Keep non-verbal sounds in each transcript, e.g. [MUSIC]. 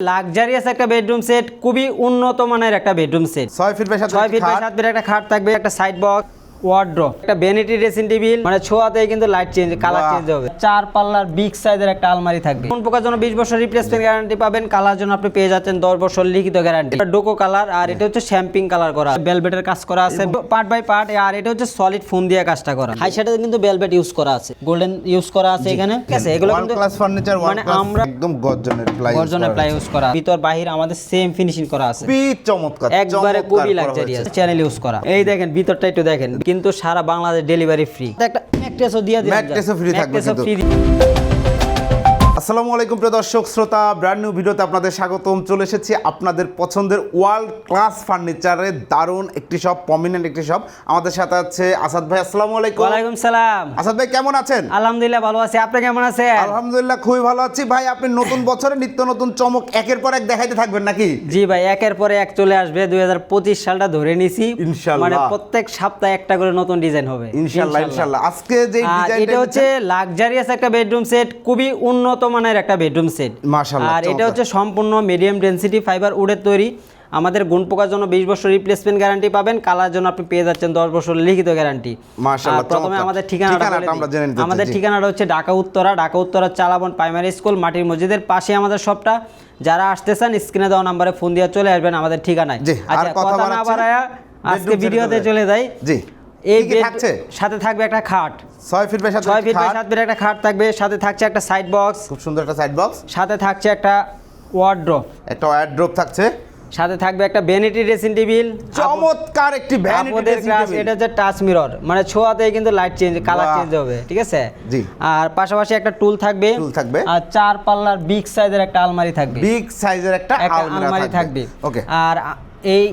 Luxurious একটা bedroom set খুবই উন্নত মানের একটা বেডরুম সেট ছয় ফিট বাই সাত ছয় ফিট বাই সাত ফিট একটা খাট থাকবে একটা সাইড বক্স ওয়ার্ড্রো একটা ভ্যানিটি ড্রেসিং টেবিল মানে ছোঁয়াতেই কিন্তু লাইট চেঞ্জ কালার চেঞ্জ হবে। চার পাল্লার বিগ সাইজের একটা আলমারি থাকবে। কোন প্রকার জন্য বিশ বছর রিপ্লেসমেন্ট গ্যারান্টি পাবেন কালার জন্য আপনি পেয়ে যাচ্ছেন দশ বছর লিখিত গ্যারান্টি ডোকো কালার আর এটা হচ্ছে শ্যাম্পিং কালার করা। বেলভেটের কাজ করা আছে। পার্ট বাই পার্ট আর এটা হচ্ছে সলিড ফোন দিয়ে কাজটা করা। হাই সাইডে কিন্তু বেলভেট ইউজ করা আছে। গোল্ডেন ইউজ করা আছে এখানে। ঠিক আছে এগুলো কিন্তু ক্লাস ফার্নিচার মানে আমরা একদম গর্জনের প্লাই গর্জনের প্লাই ইউজ করা। ভিতর বাহির আমাদের সেম ফিনিশিং করা আছে। খুবই চমৎকার একবারে খুবই লাক্সারিয়াস চ্যানেল ইউজ করা। এই দেখেন ভিতরটা একটু দেখেন। কিন্তু সারা বাংলাদেশ ডেলিভারি ফ্রি একটা ম্যাট্রেসও দিয়ে দিই ম্যাট্রেসও ফ্রি থাকবে কিন্তু। আসসালামু আলাইকুম প্রিয় দর্শক শ্রোতা ব্র্যান্ড নিউ ভিডিওতে আপনাদের স্বাগতম। চলে এসেছি আপনাদের পছন্দের ওয়ার্ল্ড ক্লাস ফার্নিচারের দারুণ একটি শপ প্রমিনেন্ট একটি শপ আমাদের সাথে আছে আসাদ ভাই আসসালামু আলাইকুম। ওয়ালাইকুম সালাম। আসাদ ভাই কেমন আছেন? আলহামদুলিল্লাহ ভালো আছি। আপনি কেমন আছেন? আলহামদুলিল্লাহ খুবই ভালো আছি। ভাই আপনি নতুন বছরে নিত্য নতুন চমক একের পর এক দেখাইতে থাকবেন নাকি? জি ভাই একের পরে এক চলে আসবে। দুই হাজার পঁচিশ সালটা ধরে নিছি। ইনশাল্লাহ। মানে প্রত্যেক সপ্তাহে একটা করে নতুন ডিজাইন হবে। ইনশাল্লাহ ইনশাল্লাহ। আজকে যে ডিজাইনটা এটা হচ্ছে লাক্সারিয়াস একটা বেডরুম সেট খুবই উন্নত মানের একটা বেডরুম সেট আর এটা হচ্ছে সম্পূর্ণ মিডিয়াম ডেনসিটি ফাইবার উডের তৈরি। আমাদের গুণ পোকার জন্য বিশ বছর রিপ্লেসমেন্ট গ্যারান্টি পাবেন কালার জন্য আপনি পেয়ে যাচ্ছেন দশ বছর লিখিত গ্যারান্টি প্রথমে আমাদের ঠিকানাটা আমাদের ঠিকানাটা হচ্ছে ঢাকা উত্তরা। ঢাকা উত্তরা চালাবন প্রাইমারি স্কুল মাটির মসজিদের পাশে আমাদের সবটা যারা আসতে চান স্ক্রিনে দেওয়া নাম্বারে ফোন দিয়ে চলে আসবেন আমাদের ঠিকানায়। আচ্ছা কথা না আজকে ভিডিওতে চলে যাই। জি। এই থাকছে? সাথে থাকবে একটা খাট। ছয় ফিট বাই সাত ছয় ফিট বাই খাট, ফিট একটা খাট থাকবে সাথে থাকছে একটা সাইড বক্স খুব সুন্দর একটা সাইড বক্স সাথে থাকছে একটা ওয়ার্ড্রো একটা ওয়ারড্রপ থাকছে। সাথে থাকবে একটা ভ্যানিটি ড্রেসিং টেবিল চমৎকার একটি ভ্যানিটি আপনাদের ক্লাস এটা হচ্ছে টাচ মিরর মানে ছোঁয়াতেই কিন্তু লাইট চেঞ্জ কালার চেঞ্জ হবে ঠিক আছে? জি। আর পাশাপাশি একটা টুল থাকবে। টুল থাকবে। আর চার পাল্লার বিগ সাইজের একটা আলমারি থাকবে। বিগ সাইজের একটা আলমারি থাকবে। ওকে আর এই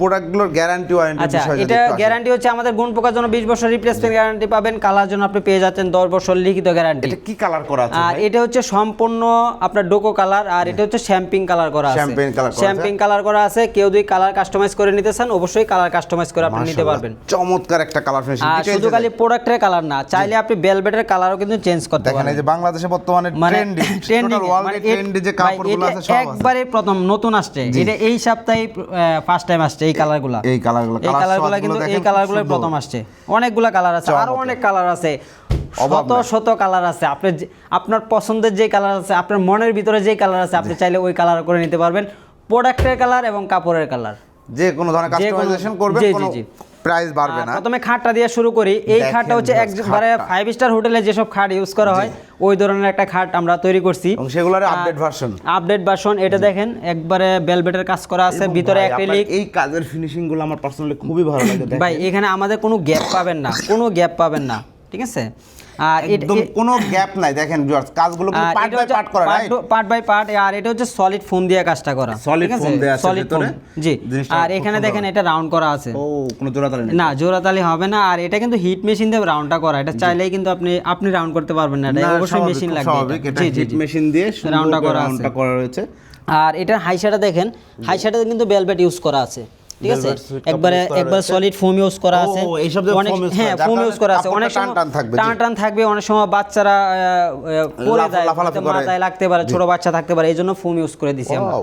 প্রোডাক্টগুলোর গ্যারান্টি ওয়ারেন্টি আচ্ছা এটা গ্যারান্টি হচ্ছে আমাদের গুণ পোকার জন্য বিশ বছর রিপ্লেসমেন্ট গ্যারান্টি পাবেন কালার জন্য আপনি পেয়ে যাচ্ছেন দশ বছর লিখিত গ্যারান্টি এটা কি কালার করা আছে আর এটা হচ্ছে সম্পূর্ণ আপনার ডোকো কালার আর এটা হচ্ছে শ্যাম্পিং কালার করা আছে। Champagne colour করা শ্যাম্পিং কালার করা আছে কেউ যদি কালার কাস্টমাইজ করে নিতে চান অবশ্যই কালার কাস্টমাইজ করে আপনি নিতে পারবেন। চমৎকার একটা কালার ফিনিশিং আর শুধু খালি প্রোডাক্টের কালার না চাইলে আপনি বেলভেটের কালারও কিন্তু চেঞ্জ করতে দেখেন এই যে বাংলাদেশে বর্তমানে মানে ট্রেন্ডি টোটাল ওয়ার্ল্ডে ট্রেন্ডি যে কাপড়গুলো আছে সব একবারে প্রথম নতুন আসছে। এটা এই সপ্তাহে ফার্স্ট টাইম আসছে। এই কালারগুলো এই কালারগুলো এই কালারগুলো কিন্তু এই কালারগুলো প্রথম আসছে। অনেকগুলো কালার আছে আরও অনেক কালার আছে। শত শত কালার আছে। আপনি আপনার পছন্দের যে কালার আছে আপনার মনের ভিতরে যে কালার আছে আপনি চাইলে ওই কালার করে নিতে পারবেন। প্রোডাক্টের কালার এবং কাপড়ের কালার যে কোনো ধরনের কাস্টমাইজেশন করবেন কোনো প্রাইস বাড়বে না। প্রথমে খাটটা দিয়ে শুরু করি। এই খাটটা হচ্ছে একবারে ফাইভ স্টার হোটেলে যেসব খাট ইউজ করা হয় ওই ধরনের একটা খাট আমরা তৈরি করছি। এবং সেগুলোর আপডেট ভার্সন আপডেট ভার্সন এটা দেখেন একবারে বেলবেটের কাজ করা আছে ভিতরে অ্যাক্রিলিক এই কাজের ফিনিশিংগুলো আমার পার্সোনালি খুবই ভালো লাগে ভাই এখানে আমাদের কোনো গ্যাপ পাবেন না কোনো গ্যাপ পাবেন না ঠিক আছে? একদম কোনো গ্যাপ নাই। দেখেন ভিউয়ার্স কাজগুলো পার্ট বাই পার্ট করা রাইট পার্ট বাই পার্ট আর এটা হচ্ছে সলিড ফোন দিয়ে কাজটা করা। Solid ঠিক আছে? দেয়া আছে Solid ভিতরে। foam, জি। আর এখানে দেখেন এটা রাউন্ড করা আছে। ও কোনো জোড়া তালে নেই। না জোড়াতালি হবে না আর এটা কিন্তু হিট মেশিন দিয়ে রাউন্ডটা করা। এটা চাইলেই কিন্তু আপনি আপনি রাউন্ড করতে পারবেন না। এটা অবশ্যই মেশিন লাগবে স্বাভাবিক। এটা। হিট মেশিন দিয়ে রাউন্ডটা করা আছে। রাউন্ডটা করা রয়েছে। আর এটা হাইশাটা দেখেন হাইশাটা কিন্তু বেলভেট ইউজ করা আছে। ঠিক আছে? একবারে একবার সলিড ফোম ইউজ করা আছে। অনেক হ্যাঁ ফোম ইউজ করা আছে। অনেক টান টান থাকবে, টান টান থাকবে অনেক সময় বাচ্চারা পড়ে যায়। মাথায় লাগতে পারে ছোট বাচ্চা থাকতে পারে এই জন্য ফোম ইউজ করে দিছি আমরা।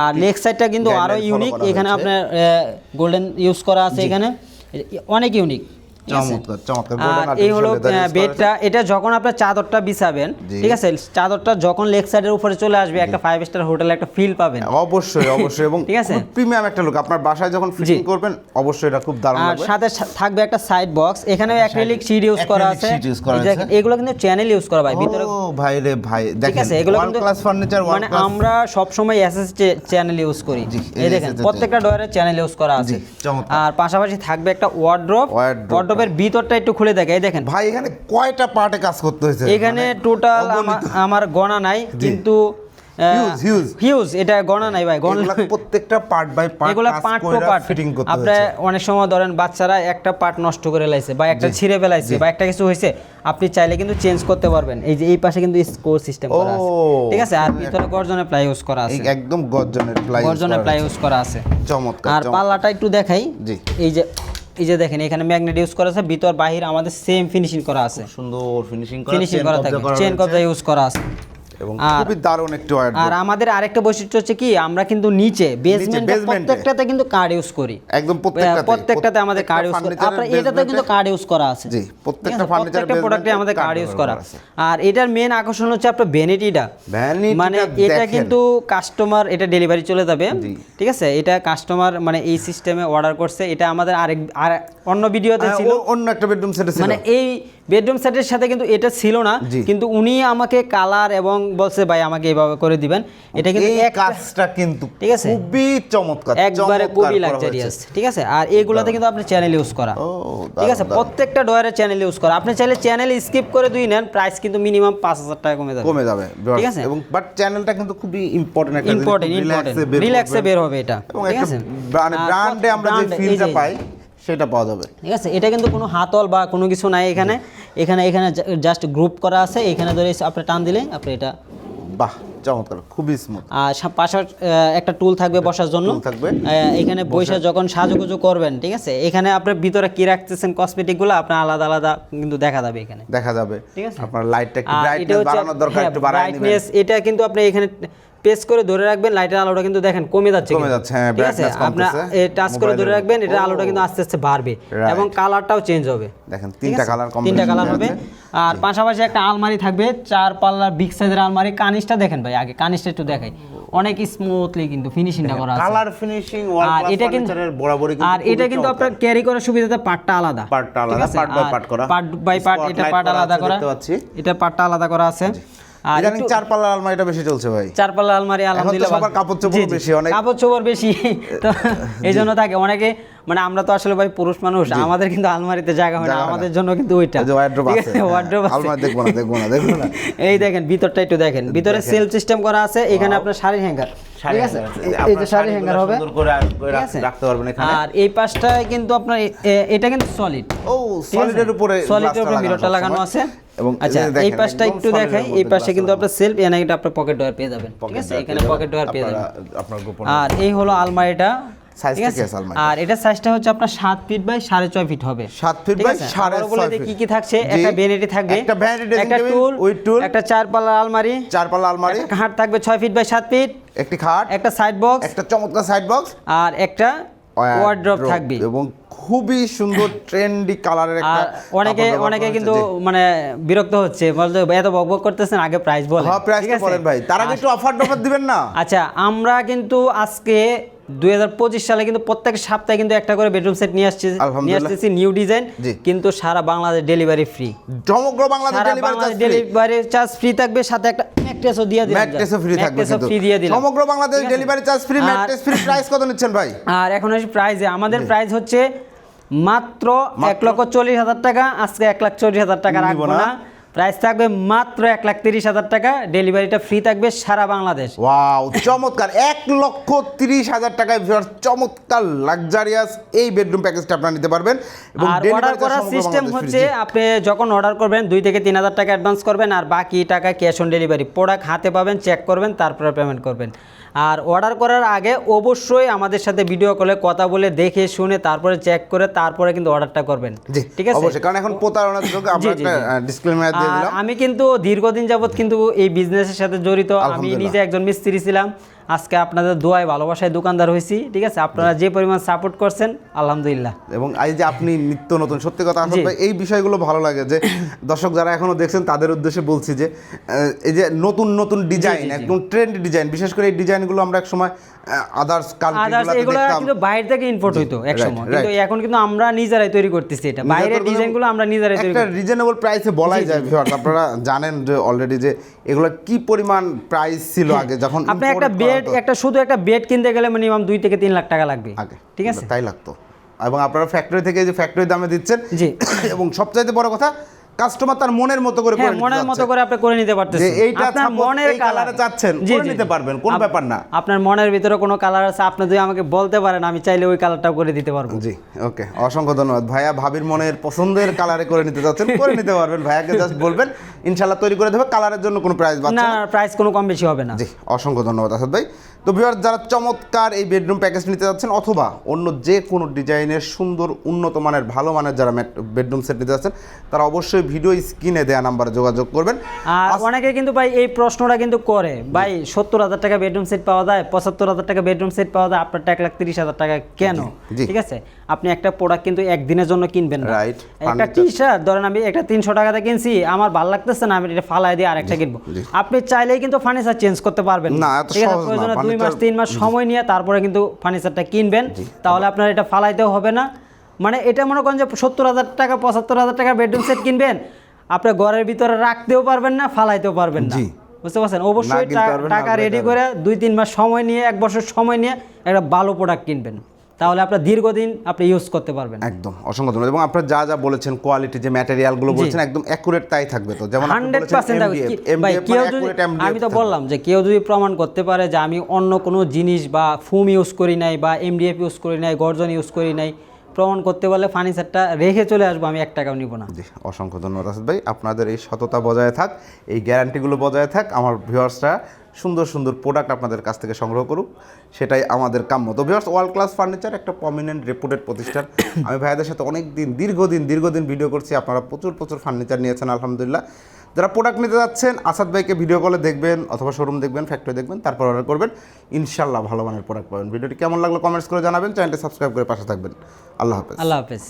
আর লেগ সাইডটা কিন্তু আরও ইউনিক এখানে। আপনার গোল্ডেন ইউজ করা আছে এখানে। অনেক ইউনিক চমৎকার চমৎকার এই হলো artificial leather use করা বেডটা এটা যখন আপনার চাদরটা বিছাবেন ঠিক আছে? চাদরটা যখন লেগ সাইডের উপরে চলে আসবে একটা ফাইভ স্টার হোটেলে একটা ফিল পাবেন। অবশ্যই অবশ্যই এবং [LAUGHS] ঠিক আছে? প্রিমিয়াম একটা লুক আপনার বাসায় যখন ফিটিং করবেন অবশ্যই এটা খুব দারুণ লাগবে। সাথে থাকবে একটা সাইড বক্স এখানে অ্যাক্রিলিক শিট ইউজ করা আছে। sheet use করা এই দেখেন, আছে। এগুলো কিন্তু চ্যানেল ইউজ করা ভাই ভিতরে ভাই রে ভাই ঠিক দেখেন এগুলো কিন্তু ক্লাস ফার্নিচার মানে আমরা সব সময় এসএস চ্যানেল ইউজ করি। এই দেখেন প্রত্যেকটা চ্যানেল ইউজ করা আছে। আর পাশাপাশি থাকবে একটা ওয়ার্ড্রপ Wardrobe টা। ভিতরটা একটু খুলে দেখে এই দেখেন। ভাই এখানে কয়টা পার্টে কাজ করতে হয়েছে? এখানে মানে টোটাল আমার গণা নাই কিন্তু Huge, huge। হিউজ এটা গণা নাই ভাই গণা প্রত্যেকটা পার্ট বাই পার্ট এগুলা পার্ট টু পার্ট। ফিটিং করতে আপনি অনেক সময় ধরেন বাচ্চারা একটা পার্ট নষ্ট করে লাইছে বা একটা ছিঁড়ে ফেলাইছে বা একটা কিছু হয়েছে আপনি চাইলে কিন্তু চেঞ্জ করতে পারবেন। এই যে এই পাশে কিন্তু স্কোর সিস্টেম করা আছে। ঠিক আছে? আর ভিতরে গর্জনের প্লাই ইউজ করা আছে। একদম গর্জনের প্লাই গর্জনের প্লাই ইউজ করা আছে। চমৎকার আর পাল্লাটা একটু দেখাই। জি। এই যে এই যে দেখেন এখানে ম্যাগনেট ইউজ করা আছে ভিতর বাহির আমাদের সেম ফিনিশিং করা আছে। সুন্দর ফিনিশিং করা ফিনিশিং করা থাকে। চেন কবজা ইউজ করা আছে। এবং আর- খুবই দারুণ একটি ওয়ার্ড আর আমাদের আরেকটা বৈশিষ্ট্য হচ্ছে কি আমরা কিন্তু নিচে বেসমেন্ট প্রত্যেকটাতে কিন্তু কার্ড ইউজ করি। একদম প্রত্যেকটাতে। প্রত্যেকটা আমাদের কার্ড ইউজ করি। এটাতে কিন্তু কার্ড ইউজ করা আছে। জি, প্রত্যেকটা প্রোডাক্টে আমাদের কার্ড ইউজ করা আর এটার মেন আকর্ষণ হচ্ছে আপনার ভ্যানিটিটা মানে এটা কিন্তু কাস্টমার এটা ডেলিভারি চলে যাবে। ঠিক আছে? এটা কাস্টমার মানে এই সিস্টেমে অর্ডার করছে। এটা আমাদের আরেক আর অন্য ভিডিওতে হ্যাঁ, ছিল। অন্য একটা বেডরুম সেটে ছিল। মানে এই বেডরুম সেটের সাথে কিন্তু এটা ছিল না কিন্তু উনি আমাকে কালার এবং বলছে ভাই আমাকে এইভাবে করে দিবেন। এটা কিন্তু এই কাজটা কিন্তু ঠিক আছে? খুবই চমৎকার একবারে খুবই লাক্সারিয়াস ঠিক আছে? আর এইগুলোতে কিন্তু আপনি চ্যানেল ইউজ করা। ঠিক আছে। প্রত্যেকটা ডয়ারের চ্যানেল ইউজ করা। আপনি চাইলে চ্যানেল স্কিপ করে দুই নেন প্রাইস কিন্তু মিনিমাম পাঁচ হাজার টাকা কমে যাবে। কমে যাবে ঠিক আছে? এবং বাট চ্যানেলটা কিন্তু খুবই ইম্পর্টেন্ট একটা ইম্পর্টেন্ট রিল্যাক্সে বের হবে এটা। ঠিক আছে? মানে ব্র্যান্ডে আমরা যে ফিলটা পাই সেটা পাওয়া যাবে। ঠিক আছে? এটা কিন্তু কোনো হাতল বা কোনো কিছু নাই এখানে। এখানে এখানে জাস্ট গ্রুপ করা আছে। এখানে ধরে আপনি টান দিলে আপনি এটা বাহ চমৎকার খুবই স্মুথ আর পাশে একটা টুল থাকবে বসার জন্য। থাকবে। এখানে বসে। যখন সাজুগুজু করবেন ঠিক আছে? এখানে আপনার ভিতরে কি রাখতেছেন কসমেটিকগুলো আপনার আলাদা আলাদা কিন্তু দেখা যাবে এখানে। দেখা যাবে। ঠিক আছে। আপনার লাইটটা একটু ব্রাইটনেস বাড়ানোর দরকার হ্যাঁ, একটু বাড়ায় নেবেন। এটা কিন্তু আপনি এখানে পেস করে ধরে রাখবেন লাইটের আলোটা কিন্তু দেখেন কমে যাচ্ছে কমে যাচ্ছে, হ্যাঁ, ঠিক আছে? আপনার টাচ করে ধরে রাখবেন এটা আলোটা কিন্তু আস্তে আস্তে বাড়বে এবং কালারটাও চেঞ্জ হবে। দেখেন তিনটা কালার কম তিনটা কালার হবে। আর পাশাপাশি একটা আলমারি থাকবে চার পাল্লার বিগ সাইজের আলমারি। কানিসটা দেখেন ভাই আগে কানিসটা একটু দেখাই। অনেক স্মুথলি কিন্তু ফিনিশিংটা করা আছে। কালার ফিনিশিং আর এটা কিন্তু বরাবরই আর এটা কিন্তু আপনার ক্যারি করার সুবিধাতে পার্টটা আলাদা। পার্টটা আলাদা, part by part করা। পার্ট বাই পার্ট এটা পার্ট আলাদা করা। দেখতে পাচ্ছি। এটা পার্টটা আলাদা করা আছে। ইদানিং চার পাল্লার আলমারিটা বেশি চলছে ভাই। চার আলমারি আলহামদুলিল্লাহ সবার কাপড় চোপড়। বেশি, অনেক- কাপড় চোপড় বেশি। [LAUGHS] তো এই জন্য থাকে। অনেকে মানে আমরা তো আসলে ভাই পুরুষ মানুষ আমাদের কিন্তু আলমারিতে জায়গা হয় না। আমাদের জন্য কিন্তু ওইটা। যে wardrobe ঠিক আছে, হ্যাঁ, আছে। আলমারি দেখব না, দেখব না, দেখব না। [LAUGHS] এই দেখেন ভিতরটা একটু দেখেন। ভিতরে সেল সিস্টেম করা আছে। এখানে আপনার শাড়ির হ্যাঙ্গার ঠিক আছে? এই- এই যে শাড়ির হ্যাঙ্গার হবে। সুন্দর করে আর- করে ঠিক রাখ- আছে? রাখতে পারবেন এখানে। আর এই পাশটায় কিন্তু আপনার এটা কিন্তু সলিড ও সলিডের উপরে সলিডের উপরে মিররটা লাগানো আছে। এবং আচ্ছা এই পাশটা একটু দেখাই এই পাশে কিন্তু। আপনার সেলফ এখানে কিন্তু আপনি পকেট ডয়ার পেয়ে যাবেন ঠিক আছে এখানে পকেট। ডয়ার পেয়ে যাবেন আপনারা- আপনার গোপন আর এই হলো আলমারিটা? আর এটা সাইজটা হচ্ছে আপনার সাত ফিট বাই সাড়ে ছয় ফিট হবে সাত by আছে? সাড়ে বলে ছয় কি কি থাকছে একটা ভ্যানিটি থাকবে একটা dressing একটা টুল with tool। একটা চার পাল্লা আলমারি চার পাল্লা আলমারি একটা খাট থাকবে ছয় ফিট বাই সাত ফিট একটি খাট একটা সাইড বক্স একটা চমৎকার সাইড বক্স আর একটা ওয়ার্ড্রপ থাকবে এবং খুবই সুন্দর ট্রেন্ডি কালারের একটা অনেকে অনেকে কিন্তু মানে বিরক্ত হচ্ছে বলতে এত বকবক করতেছেন আগে প্রাইস বলেন। হ্যাঁ প্রাইস বলেন ভাই। তার আগে একটু অফার টফার দিবেন না? আচ্ছা আমরা কিন্তু আজকে দুই সালে কিন্তু প্রত্যেক সপ্তাহে কিন্তু একটা করে বেডরুম সেট নিয়ে আসছি নিয়ে আসতেছি নিউ ডিজাইন কিন্তু সারা বাংলাদেশ ডেলিভারি ফ্রি সমগ্র বাংলাদেশ ডেলিভারি চার্জ ফ্রি থাকবে সাথে একটা ম্যাট্রেসও দিয়ে দিলাম ম্যাট্রেসও ফ্রি থাকবে কিন্তু। ফ্রি দিয়ে দিলাম। সমগ্র বাংলাদেশ ডেলিভারি চার্জ ফ্রি আর- ম্যাট্রেস ফ্রি প্রাইস কত নিচ্ছেন ভাই? আর এখন আসি আমাদের প্রাইস হচ্ছে মাত্র এক লক্ষ চল্লিশ হাজার টাকা আজকে এক লাখ চল্লিশ হাজার টাকা রাখব না। প্রাইস থাকবে মাত্র এক লাখ তিরিশ হাজার টাকা ডেলিভারিটা ফ্রি থাকবে সারা বাংলাদেশ। ওয়াও চমৎকার। এক লক্ষ তিরিশ হাজার টাকায় চমৎকার লাক্সারিয়াস এই বেডরুম প্যাকেজটা আপনারা নিতে পারবেন। এবং আর অর্ডার করার সিস্টেম হচ্ছে আপনি যখন অর্ডার করবেন দুই থেকে তিন হাজার টাকা অ্যাডভান্স করবেন আর বাকি টাকা ক্যাশ অন ডেলিভারি প্রোডাক্ট হাতে পাবেন চেক করবেন তারপরে পেমেন্ট করবেন। আর অর্ডার করার আগে অবশ্যই আমাদের সাথে ভিডিও কলে কথা বলে দেখে শুনে তারপরে চেক করে তারপরে কিন্তু অর্ডারটা করবেন। ঠিক আছে? অবশ্যই কারণ এখন প্রতারণার যোগ আমরা একটা। ডিসক্লেমার দিয়ে দিলাম। আমি কিন্তু দীর্ঘদিন যাবত কিন্তু এই বিজনেসের সাথে জড়িত। আমি নিজে একজন মিস্ত্রি ছিলাম। আজকে আপনাদের দোয়ায় ভালোবাসায় দোকানদার হয়েছি ঠিক আছে? আপনারা যে পরিমাণ সাপোর্ট করছেন আলহামদুলিল্লাহ। এবং এই যে আপনি নিত্য নতুন সত্যি কথা। ভাই এই বিষয়গুলো ভালো লাগে যে [COUGHS] দর্শক যারা এখনও দেখছেন তাদের উদ্দেশ্যে বলছি যে এই যে নতুন নতুন ডিজাইন একদম ট্রেন্ড ডিজাইন বিশেষ করে এই ডিজাইনগুলো আমরা এক সময় আদার্স কান্ট্রিগুলোতে দেখতাম। কিন্তু বাইরে থেকে ইম্পোর্ট হইতো এক সময়। কিন্তু এখন কিন্তু আমরা নিজেরাই তৈরি করতেছি এটা। বাইরের নিজেদের ডিজাইনগুলো আমরা নিজেরাই তৈরি একটা রিজনেবল প্রাইসে বলাই যায় ভিউয়ার্স আপনারা জানেন যে অলরেডি যে এগুলো কি পরিমাণ প্রাইস ছিল আগে যখন আপনি একটা বেড একটা শুধু একটা বেড কিনতে গেলে মিনিমাম দুই থেকে তিন লাখ টাকা লাগবে। আগে ঠিক আছে? তাই লাগতো। এবং আপনারা ফ্যাক্টরি থেকে যে ফ্যাক্টরি দামে দিচ্ছেন জি। [COUGHS] এবং সবচাইতে বড় কথা কাস্টমার তার মনের মতো করে হ্যাঁ মনের মতো করে আপনি করে নিতে পারতেছেন। এইটা আপনার মনের কালার চাচ্ছেন, করে নিতে পারবেন, কোনো ব্যাপার না। আপনার মনের ভিতরে কোনো কালার আছে আপনি যদি আমাকে বলতে পারেন আমি চাইলে ওই কালারটাও করে দিতে পারব। জি ওকে অসংখ্য ধন্যবাদ। ভাইয়া ভাবির মনের পছন্দের কালারে করে নিতে চাচ্ছেন করে নিতে পারবেন। ভাইয়াকে জাস্ট বলবেন ইনশাল্লাহ তৈরি করে দেবে কালারের জন্য কোনো প্রাইস না প্রাইস কোনো কম বেশি হবে না। জি অসংখ্য ধন্যবাদ আসাদ ভাই। তো ভিউয়ার যারা চমৎকার এই বেডরুম প্যাকেজ নিতে যাচ্ছেন অথবা অন্য যে কোনো ডিজাইনের সুন্দর উন্নত মানের ভালো মানের যারা বেডরুম সেট নিতে যাচ্ছেন তারা অবশ্যই অবশ্যই ভিডিও স্ক্রিনে দেওয়া নাম্বারে যোগাযোগ করবেন। আর অনেকে কিন্তু ভাই এই প্রশ্নটা কিন্তু করে ভাই সত্তর হাজার টাকা বেডরুম সেট পাওয়া যায় পঁচাত্তর হাজার টাকা বেডরুম সেট পাওয়া যায় আপনারটা এক লাখ তিরিশ হাজার টাকা কেন? ঠিক আছে? আপনি একটা প্রোডাক্ট কিন্তু একদিনের জন্য কিনবেন না। Right, একটা টি শার্ট ধরেন আমি একটা তিনশো টাকাতে কিনছি আমার ভালো লাগতেছে না আমি এটা ফালাই দিয়ে আরেকটা কিনবো। আপনি চাইলেই কিন্তু ফার্নিচার চেঞ্জ করতে পারবেন। না, ঠিক আছে? সহজ না। প্রয়োজনে দুই মাস তিন মাস সময় নিয়ে তারপরে কিন্তু ফার্নিচারটা কিনবেন। তাহলে আপনার এটা ফালাইতেও হবে না। মানে এটা মনে করেন যে সত্তর হাজার টাকা পঁচাত্তর হাজার টাকা বেডরুম সেট কিনবেন আপনার ঘরের ভিতরে রাখতেও পারবেন না ফালাইতেও পারবেন না। বুঝতে পারছেন? অবশ্যই টাকা রেডি করে দুই তিন মাস সময় নিয়ে এক বছর সময় নিয়ে একটা ভালো প্রোডাক্ট কিনবেন। তাহলে আপনার দীর্ঘদিন আপনি ইউজ করতে পারবেন। একদম অসংখ্য ধন্যবাদ। এবং আপনারা যা যা বলেছেন কোয়ালিটি যে ম্যাটেরিয়ালগুলো বলছেন একদম অ্যাকুরেট তাই থাকবে তো। যেমন আপনি হান্ড্রেড বলেছেন পার্সেন্ট MDF, ভাই কেউ মানে যদি আমি তো বললাম যে কেউ যদি প্রমাণ করতে পারে যে আমি অন্য কোনো জিনিস বা ফুম ইউজ করি নাই বা এমডিএফ ইউজ করি নাই গর্জন ইউজ করি নাই প্রমাণ করতে পারলে ফার্নিচারটা রেখে চলে আসব, আমি এক টাকাও নিব না। জি, অসংখ্য ধন্যবাদ আসাদ ভাই। আপনাদের এই সততা বজায় থাক, এই গ্যারান্টিগুলো বজায় থাক, আমার ভিউয়ার্সরা সুন্দর সুন্দর প্রোডাক্ট আপনাদের কাছ থেকে সংগ্রহ করুক। সেটাই আমাদের কাম্য। তো ভিউয়ার্স ওয়ার্ল্ড ক্লাস ফার্নিচার একটা প্রমিনেন্ট রেপুটেড প্রতিষ্ঠান। আমি ভাইয়াদের সাথে অনেক দিন দীর্ঘদিন দীর্ঘদিন ভিডিও করছি, আপনারা প্রচুর প্রচুর ফার্নিচার নিয়েছেন, আলহামদুলিল্লাহ। যারা প্রোডাক্ট নিতে যাচ্ছেন, আসাদ ভাইকে ভিডিও কলে দেখবেন অথবা শোরুম দেখবেন ফ্যাক্টরি দেখবেন, তারপর অর্ডার করবেন। ইনশাল্লাহ ভালো মানের প্রোডাক্ট পাবেন। ভিডিওটি কেমন লাগল কমেন্টস করে জানাবেন। চ্যানেলটি সাবস্ক্রাইব করে পাশে থাকবেন। আল্লাহ হাফেজ। আল্লাহ হাফেজ।